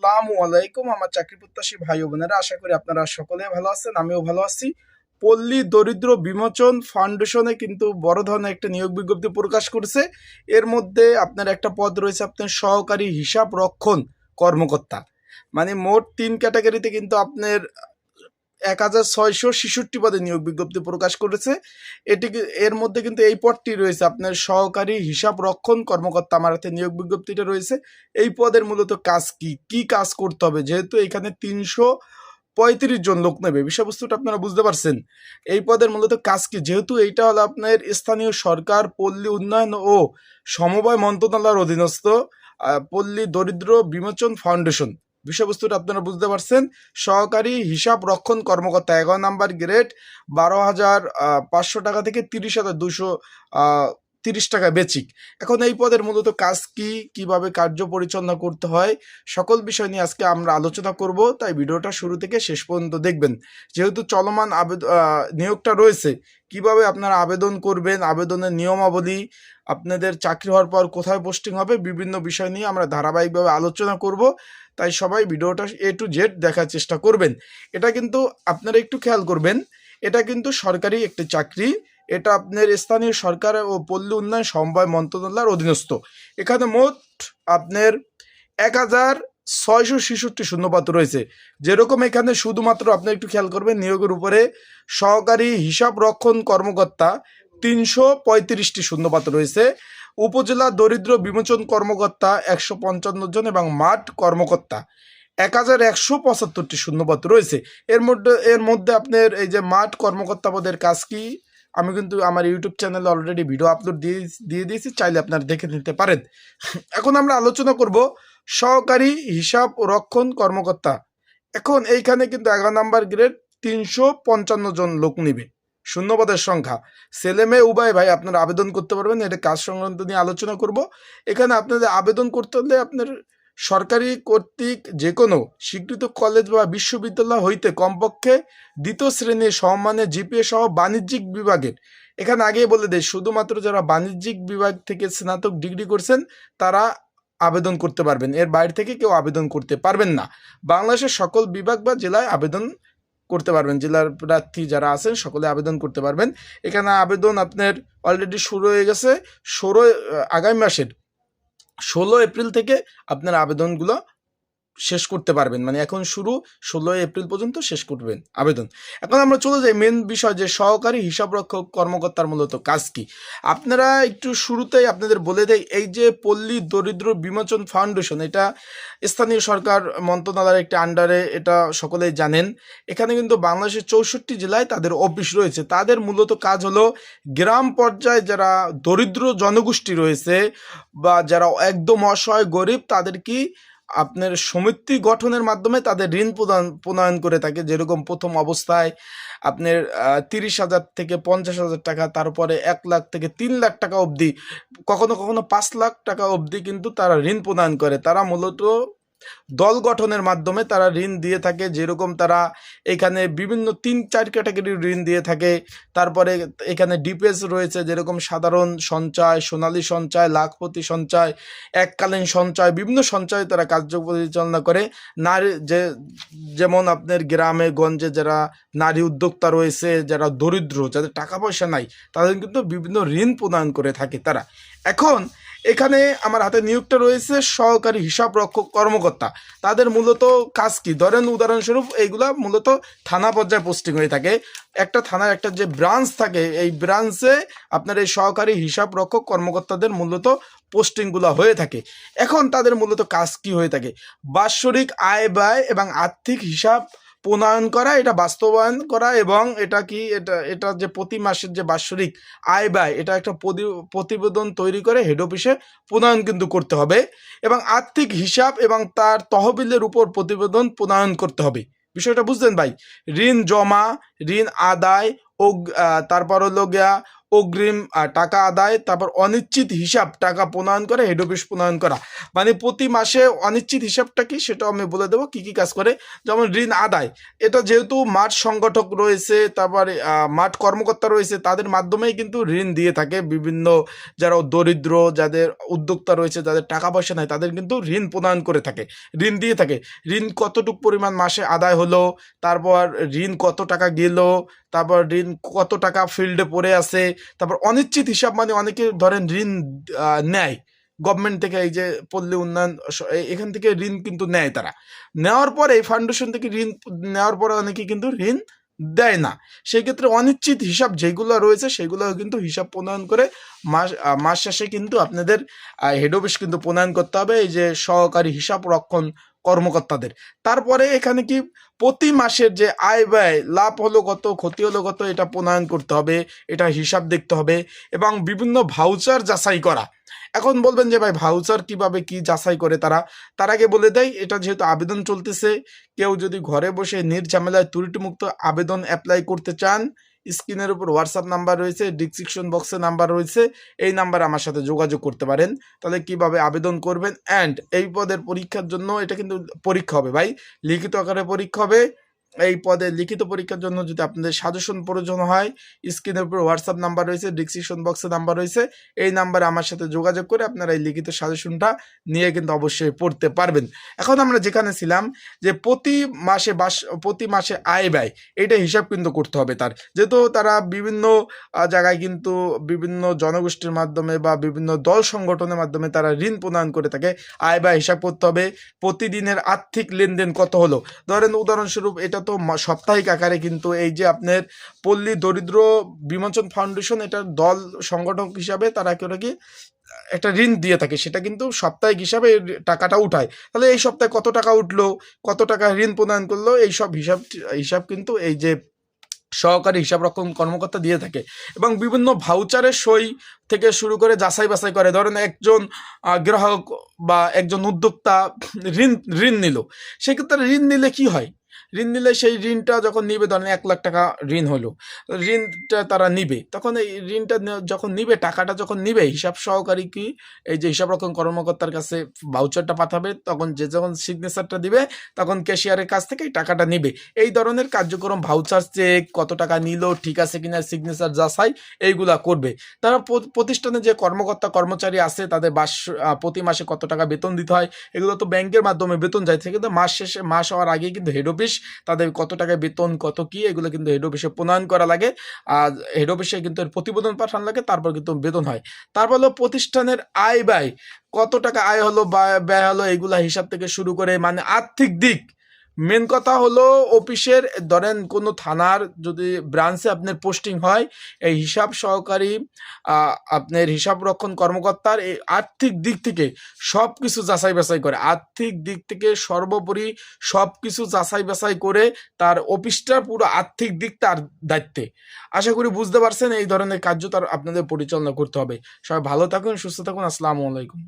আসসালামু আলাইকুম, আমার চাকরি প্রত্যাশী ভাই বোনেরা, আশা করি আপনারা সকলে ভালো আছেন, আমিও ভালো আছি। পল্লী দরিদ্র বিমোচন ফাউন্ডেশনে কিন্তু বড় ধরনের একটা নিয়োগ বিজ্ঞপ্তি প্রকাশ করছে। এর মধ্যে আপনার একটা পদ রয়েছে, আপনার সহকারী হিসাব রক্ষণ কর্মকর্তা। মানে মোট তিন ক্যাটাগরিতে কিন্তু আপনার এক হাজার ছয়শো ছেষট্টি পদে নিয়োগ বিজ্ঞপ্তি প্রকাশ করেছে। এটি এর মধ্যে কিন্তু এই পদটি রয়েছে আপনার সহকারী হিসাব রক্ষণ কর্মকর্তা আমার হাতে নিয়োগ বিজ্ঞপ্তিটা রয়েছে। এই পদের মূলত কাজ কি? কি কাজ করতে হবে? যেহেতু এখানে তিনশো পঁয়ত্রিশ জন লোক নেবে। বিষয়বস্তুটা আপনারা বুঝতে পারছেন। এই পদের মূলত কাজ কি? যেহেতু এইটা হলো আপনার স্থানীয় সরকার, পল্লী উন্নয়ন ও সমবায় মন্ত্রণালয়ের অধীনস্থ পল্লী দরিদ্র বিমোচন ফাউন্ডেশন। বিষয়বস্তুটা আপনারা বুঝতে পারছেন। সহকারী হিসাব রক্ষণ কর্মকর্তা, এগারো নাম্বার গ্রেড, বারো হাজার পাঁচশো টাকা থেকে তিরিশ হাজার দুশো তিরিশ টাকা বেচিক। এখন এই পদের মূলত কাজ কি, কীভাবে কার্য পরিচালনা করতে হয়, সকল বিষয় নিয়ে আজকে আমরা আলোচনা করব। তাই ভিডিওটা শুরু থেকে শেষ পর্যন্ত দেখবেন। যেহেতু চলমান আবেদন নিয়োগটা রয়েছে, কীভাবে আপনারা আবেদন করবেন, আবেদনের নিয়মাবলী, আপনাদের চাকরি হওয়ার পর কোথায় পোস্টিং হবে, বিভিন্ন বিষয় নিয়ে আমরা ধারাবাহিকভাবে আলোচনা করব। তাই সবাই ভিডিওটা এ টু জেড দেখার চেষ্টা করবেন। এটা কিন্তু আপনারা একটু খেয়াল করবেন, এটা কিন্তু সরকারি একটি চাকরি, এটা আপনার স্থানীয় সরকার ও পল্লী উন্নয়ন সমবায় মন্ত্রণালয়ের অধীনস্থ। এখানে মোট আপনার এক হাজার ছয়শো ছেষট্টি শূন্যপাত রয়েছে। যেরকম এখানে শুধুমাত্র আপনি একটু খেয়াল করবেন, নিয়োগের উপরে সহকারী হিসাব রক্ষণ কর্মকর্তা তিনশো পঁয়ত্রিশটি শূন্যপাত রয়েছে। উপজেলা দরিদ্র বিমোচন কর্মকর্তা একশো পঞ্চান্ন জন এবং মাঠ কর্মকর্তা। এক হাজার একশো পঁচাত্তরটি শূন্যপদ রয়েছে। এর মধ্যে এর মধ্যে আপনার এই যে মাঠ কর্মকর্তা পদের কাজ কি? আমি কিন্তু আমার ইউটিউব চ্যানেলে অলরেডি ভিডিও আপলোড দিয়ে দিয়ে দিয়েছি, চাইলে আপনারা দেখে নিতে পারেন। এখন আমরা আলোচনা করব সহকারী হিসাব রক্ষণ কর্মকর্তা। এখন এইখানে কিন্তু এগারো নাম্বার গ্রেড তিনশো পঞ্চান্ন জন লোক নিবে। শূন্যপদের সংখ্যা। ছেলে মেয়ে, উভয় ভাই আপনারা আবেদন করতে পারবেন। এটা কাজ সংক্রান্ত নিয়ে আলোচনা করব। এখানে আপনাদের আবেদন করতে হলে আপনার সরকারি কর্তৃক যে কোনো স্বীকৃত কলেজ বা বিশ্ববিদ্যালয় হইতে কমপক্ষে দ্বিতীয় শ্রেণির সম্মানে জিপিএ সহ বাণিজ্যিক বিভাগের। এখানে আগেই বলে দেয় শুধুমাত্র যারা বাণিজ্যিক বিভাগ থেকে স্নাতক ডিগ্রি করছেন, তারা আবেদন করতে পারবেন। এর বাইরে থেকে কেউ আবেদন করতে পারবেন না। বাংলাদেশের সকল বিভাগ বা জেলায় আবেদন করতে পারবেন। জেলার প্রার্থী যারা আছেন, সকলে আবেদন করতে পারবেন। এখানে আবেদন আপনার অলরেডি শুরু হয়ে গেছে। ষোলো আগামী মাসের ষোলো এপ্রিল থেকে আপনার আবেদনগুলো শেষ করতে পারবেন। মানে এখন শুরু ষোলো এপ্রিল পর্যন্ত শেষ করবেন, আবেদন। এখন আমরা চলে যাই মেন বিষয় যে সহকারী হিসাবরক্ষক কর্মকর্তার মূলত কাজ কি। আপনারা একটু শুরুতেই আপনাদের বলে দেয় এই যে পল্লী দরিদ্র বিমোচন ফাউন্ডেশন, এটা স্থানীয় সরকার মন্ত্রণালয়ের একটি আন্ডারে এটা সকলেই জানেন। এখানে কিন্তু বাংলাদেশের চৌষট্টি জেলায় তাদের অফিস রয়েছে। তাদের মূলত কাজ হলো গ্রাম পর্যায়ে যারা দরিদ্র জনগোষ্ঠী রয়েছে বা যারা একদম অসহায় গরিব, তাদের কি আপনার সমিতি গঠনের মাধ্যমে তাদের ঋণ প্রদান, প্রণয়ন করে থাকে। যেরকম প্রথম অবস্থায় আপনার তিরিশ হাজার থেকে পঞ্চাশ হাজার টাকা, তারপরে এক লাখ থেকে তিন লাখ টাকা অবধি, কখনো কখনো পাঁচ লাখ টাকা অবধি কিন্তু তারা ঋণ প্রদান করে। তারা মূলত দল গঠনের মাধ্যমে তারা ঋণ দিয়ে থাকে, যেরকম তারা এখানে বিভিন্ন তিন, চার ক্যাটাগরির ঋণ দিয়ে থাকে। তারপরে এখানে ডিপিএস রয়েছে, যেরকম সাধারণ সঞ্চয়, সোনালী সঞ্চয়, লাখপতি সঞ্চয়, এককালীন সঞ্চয়, বিভিন্ন সঞ্চয় তারা কার্য পরিচালনা করে। নারী যে, যেমন আপনার গ্রামে, গঞ্জে যারা নারী উদ্যোক্তা রয়েছে, যারা দরিদ্র, যাদের টাকা পয়সা নাই, তাদের কিন্তু বিভিন্ন ঋণ প্রদান করে থাকে তারা। এখন এখানে আমার হাতে নিয়োগটা রয়েছে সহকারী হিসাব রক্ষক কর্মকর্তা। তাদের মূলত কাজ কি? ধরেন উদাহরণস্বরূপ এইগুলা মূলত থানা পর্যায়ে পোস্টিং হয়ে থাকে। একটা থানার একটা যে ব্রাঞ্চ থাকে, এই ব্রাঞ্চে আপনার এই সহকারী হিসাব রক্ষক কর্মকর্তাদের মূলত পোস্টিংগুলো হয়ে থাকে। এখন তাদের মূলত কাজ কি হয়ে থাকে? বাৎসরিক আয় ব্যয় এবং আর্থিক হিসাব প্রণয়ন করা, এটা বাস্তবায়ন করা এবং এটা কি, এটা এটা যে প্রতি মাসের যে বাৎসরিক আয় ব্যয়, এটা একটা প্রতি- প্রতিবেদন তৈরি করে হেড অফিসে প্রণয়ন কিন্তু করতে হবে এবং আর্থিক হিসাব এবং তার তহবিলের উপর প্রতিবেদন প্রণয়ন করতে হবে। বিষয়টা বুঝলেন ভাই? ঋণ জমা, ঋণ আদায় ও তারপর হলো গিয়া অগ্রিম টাকা আদায়, তারপর অনিশ্চিত হিসাব, টাকা প্রণয়ন করা হেড অফিস প্রণয়ন করা। মানে প্রতি মাসে অনিশ্চিত হিসাবটা কি সেটাও আমি বলে দেবো কি কি কাজ করে। যেমন ঋণ আদায়, এটা যেহেতু মাঠ সংগঠক রয়েছে, তারপর মাঠ কর্মকর্তা রয়েছে, তাদের মাধ্যমেই কিন্তু ঋণ দিয়ে থাকে। বিভিন্ন যারা দরিদ্র, যাদের উদ্যোক্তা রয়েছে, যাদের টাকা পয়সা নাই, তাদের কিন্তু ঋণ প্রদান করে থাকে, ঋণ দিয়ে থাকে। ঋণ কতটুকু পরিমাণ মাসে আদায় হলো, তারপর ঋণ কত টাকা গেল, তারপর ঋণ কত টাকা ফিল্ডে পড়ে আছে তারপর অনিশ্চিত হিসাব মানে অনেকে ধরেন ঋণ নেয়। গভর্নমেন্ট থেকে এই যে পল্লী উন্নয়ন এখান থেকে ঋণ কিন্তু নেয় তারা। নেওয়ার পরে এই ফাউন্ডেশন থেকে ঋণ নেওয়ার পরে অনেকে কিন্তু ঋণ দেয় না। সেই ক্ষেত্রে অনিশ্চিত হিসাব যেগুলো রয়েছে সেগুলো কিন্তু হিসাব প্রণয়ন করে মাস মাস শেষে কিন্তু আপনাদের হেড অফিস কিন্তু প্রণয়ন করতে হবে। এই যে সহকারী হিসাব রক্ষণ কর্মকর্তাদের। তারপরে এখানে কি প্রতি মাসের যে আয় ব্যয়, লাভ হলো কত, ক্ষতি হলো কত, এটা প্রণয়ন করতে হবে, এটা হিসাব দেখতে হবে এবং বিভিন্ন ভাউচার যাচাই করা। এখন বলবেন যে, ভাই ভাউচার কীভাবে কি যাচাই করে তারা? তার আগে বলে দেয় এটা যেহেতু আবেদন চলতেছে, কেউ যদি ঘরে বসে নির্ঝামেলায় ত্রুটিমুক্ত আবেদন অ্যাপ্লাই করতে চান স্ক্রিনের উপর হোয়াটসঅ্যাপ নাম্বার রয়েছে ডিসক্রিপশন বক্সে নাম্বার রয়েছে, এই নাম্বারে আমার সাথে যোগাযোগ করতে পারেন। তাহলে কীভাবে আবেদন করবেন? অ্যান্ড এই পদের পরীক্ষার জন্য এটা কিন্তু পরীক্ষা হবে ভাই। লিখিত আকারে পরীক্ষা হবে। এই পদে লিখিত পরীক্ষার জন্য যদি আপনাদের সাজেশন প্রয়োজন হয়, স্ক্রিনের উপর হোয়াটসঅ্যাপ নাম্বার রয়েছে ডিসক্রিপশন বক্সে নাম্বার রয়েছে, এই নাম্বারে আমার সাথে যোগাযোগ করে আপনারা এই লিখিত সাজেশনটা নিয়ে কিন্তু অবশ্যই পড়তে পারবেন। এখন আমরা যেখানে ছিলাম যে প্রতি মাসে বাস, প্রতি মাসে আয় ব্যয়, এটা হিসাব কিন্তু করতে হবে তার। যেহেতু তারা বিভিন্ন জায়গায় কিন্তু বিভিন্ন জনগোষ্ঠীর মাধ্যমে বা বিভিন্ন দল সংগঠনের মাধ্যমে তারা ঋণ প্রদান করে থাকে, আয় ব্যয় হিসাব করতে হবে। প্রতিদিনের আর্থিক লেনদেন কত হলো? ধরেন উদাহরণস্বরূপ এটা তো মা- সাপ্তাহিক আকারে কিন্তু এই যে আপনার পল্লী দরিদ্র বিমোচন ফাউন্ডেশন এটার দল সংগঠক হিসাবে তারা কেউ কি, একটা ঋণ দিয়ে থাকে। সেটা কিন্তু সাপ্তাহিক হিসাবে টাকাটা উঠায়। তাহলে এই সপ্তাহে কত টাকা উঠল, কত টাকা ঋণ প্রদান করল, এই সব হিসাব হিসাব কিন্তু এই যে সহকারী হিসাব রক্ষণ কর্মকর্তা দিয়ে থাকে। এবং বিভিন্ন ভাউচারের সই থেকে শুরু করে যাচাই বাছাই করে। ধরেন একজন গ্রাহক বা একজন উদ্যোক্তা ঋণ ঋণ নিল। সেক্ষেত্রে ঋণ নিলে কি হয়? ঋণ নিলে সেই ঋণটা যখন নিবে, ধরেন এক লাখ টাকা ঋণ হলো, ঋণটা তারা নিবে। তখন এই ঋণটা যখন নিবে, টাকাটা যখন নিবে, হিসাব সহকারী কি? এই যে হিসাব রক্ষণ কর্মকর্তার কাছে ভাউচারটা পাঠাবে, তখন যে যখন সিগনেচারটা দিবে, তখন ক্যাশিয়ারের কাছ থেকে টাকাটা নিবে। এই ধরনের কার্যক্রম ভাউচার চেক কত টাকা নিল, ঠিক আছে কিনা সিগনেচার যা যাচাই, এইগুলা করবে। তারা প্রতিষ্ঠানে যে কর্মকর্তা, কর্মচারী আছে, তাদের বাস প্রতি মাসে কত টাকা বেতন দিতে হয়, এগুলো তো ব্যাংকের মাধ্যমে বেতন যায় কিন্তু মাস শেষে, মাস হওয়ার আগে কিন্তু হেড অফিস তাদের কত টাকা বেতন, কত কি, এগুলো কিন্তু হেড অফিসে প্রণয়ন করা লাগে। আর হেড অফিসে কিন্তু এর প্রতিবেদন পাঠানো লাগে, তারপর কিন্তু বেতন হয়। তারপর হলো প্রতিষ্ঠানের আয় ব্যয়। কত টাকা আয় হলো ব্যয় হলো, এগুলা হিসাব থেকে শুরু করে মানে আর্থিক দিক। মেন কথা হলো অফিসের, ধরেন কোনো থানার যদি ব্রাঞ্চে আপনার পোস্টিং হয়, এই হিসাব সহকারী আপনার হিসাব রক্ষণ কর্মকর্তার এই আর্থিক দিক থেকে সব কিছু যাচাই বাছাই করে। আর্থিক দিক থেকে সর্বোপরি সব কিছু যাচাই বাছাই করে তার অফিসটার পুরো আর্থিক দিক তার দায়িত্বে। আশা করি বুঝতে পারছেন, এই ধরনের কার্য তার আপনাদের পরিচালনা করতে হবে। সবাই ভালো থাকুন, সুস্থ থাকুন, আসসালামু আলাইকুম।